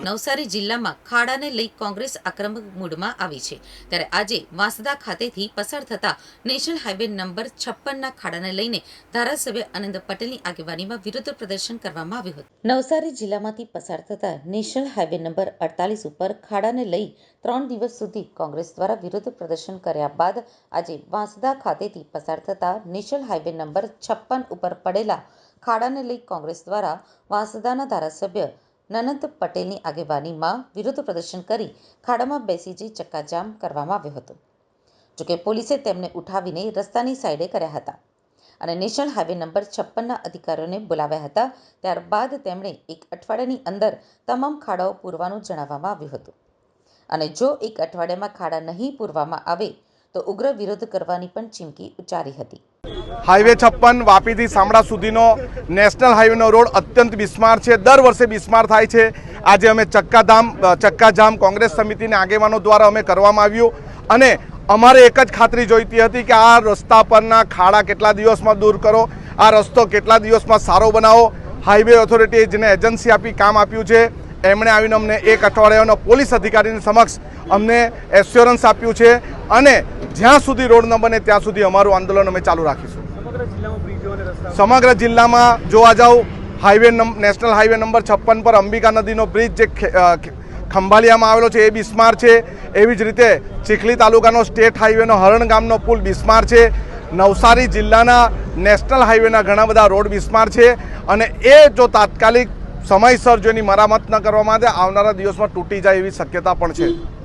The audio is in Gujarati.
નવસારી જિલ્લામાં ખાડાને લઈ કોંગ્રેસ આક્રમક મૂડમાં આવી છે. ત્યારે આજે વાંસદા ખાતેથી પસાર થતા નેશનલ હાઈવે નંબર છપ્પનના ખાડાને લઈને ધારાસભ્ય આનંદ પટેલની આગેવાનીમાં વિરોધ પ્રદર્શન કરવામાં આવ્યું હતું. નવસારી જિલ્લામાંથી પસાર થતા નેશનલ હાઈવે નંબર અડતાલીસ ઉપર ખાડાને લઈ ત્રણ દિવસ સુધી કોંગ્રેસ દ્વારા વિરોધ પ્રદર્શન કર્યા બાદ આજે વાંસદા ખાતેથી પસાર થતા નેશનલ હાઈવે નંબર છપ્પન ઉપર પડેલા ખાડાને લઈ કોંગ્રેસ દ્વારા વાંસદાના ધારાસભ્ય નનંદ પટેલની આગેવાનીમાં વિરોધ પ્રદર્શન કરી ખાડામાં બેસી જઈ ચક્કાજામ કરવામાં આવ્યો હતો. જોકે પોલીસે તેમને ઉઠાવીને રસ્તાની સાઈડે કર્યા હતા અને નેશનલ હાઈવે નંબર છપ્પનના અધિકારીઓને બોલાવ્યા હતા, ત્યારબાદ તેમણે એક અઠવાડિયાની અંદર તમામ ખાડાઓ પૂરવાનું જણાવવામાં આવ્યું હતું. અને જો એક અઠવાડિયામાં ખાડા નહીં પૂરવામાં આવે, તો ઉગ્ર વિરોધ કરવાની પણ ચીમકી ઉચ્ચારી હતી. હાઈવે છપ્પન વાપીથી શામળા સુધીનો નેશનલ હાઈવેનો રોડ અત્યંત બિસ્માર છે. દર વર્ષે બિસ્માર થાય છે. આજે અમે ચક્કાધામ ચક્કાજામ કોંગ્રેસ સમિતિના આગેવાનો દ્વારા અમે કરવામાં આવ્યું. અને અમારે એક જ ખાતરી જોઈતી હતી કે આ રસ્તા પરના ખાડા કેટલા દિવસમાં દૂર કરો, આ રસ્તો કેટલા દિવસમાં સારો બનાવો. હાઈવે ઓથોરિટીએ જેને એજન્સી આપી કામ આપ્યું છે. એમણે આવીને અમને એક અઠવાડિયાનો પોલીસ અધિકારીની સમક્ષ અમને એશ્યોરન્સ આપ્યું છે અને જ્યાં સુધી રોડ ન બને ત્યાં સુધી અમારું આંદોલન અમે ચાલુ રાખીશું. સમગ્ર જિલ્લામાં જોવા જાવ હાઈવે નેશનલ હાઈવે નંબર છપ્પન પર અંબિકા નદીનો બ્રિજ જે ખે- અ, ખંભાળિયામાં આવેલો છે એ બિસ્માર છે. એવી જ રીતે ચીખલી તાલુકાનો સ્ટેટ હાઈવેનો હરણ ગામનો પુલ બિસ્માર છે. નવસારી જિલ્લાના નેશનલ હાઈવેના ઘણા બધા રોડ બિસ્માર છે. અને એ જો તાત્કાલિક સમયસર જો એની મરામત ન કરવામાં આવે, આવનારા દિવસમાં તૂટી જાય એવી શક્યતા પણ છે.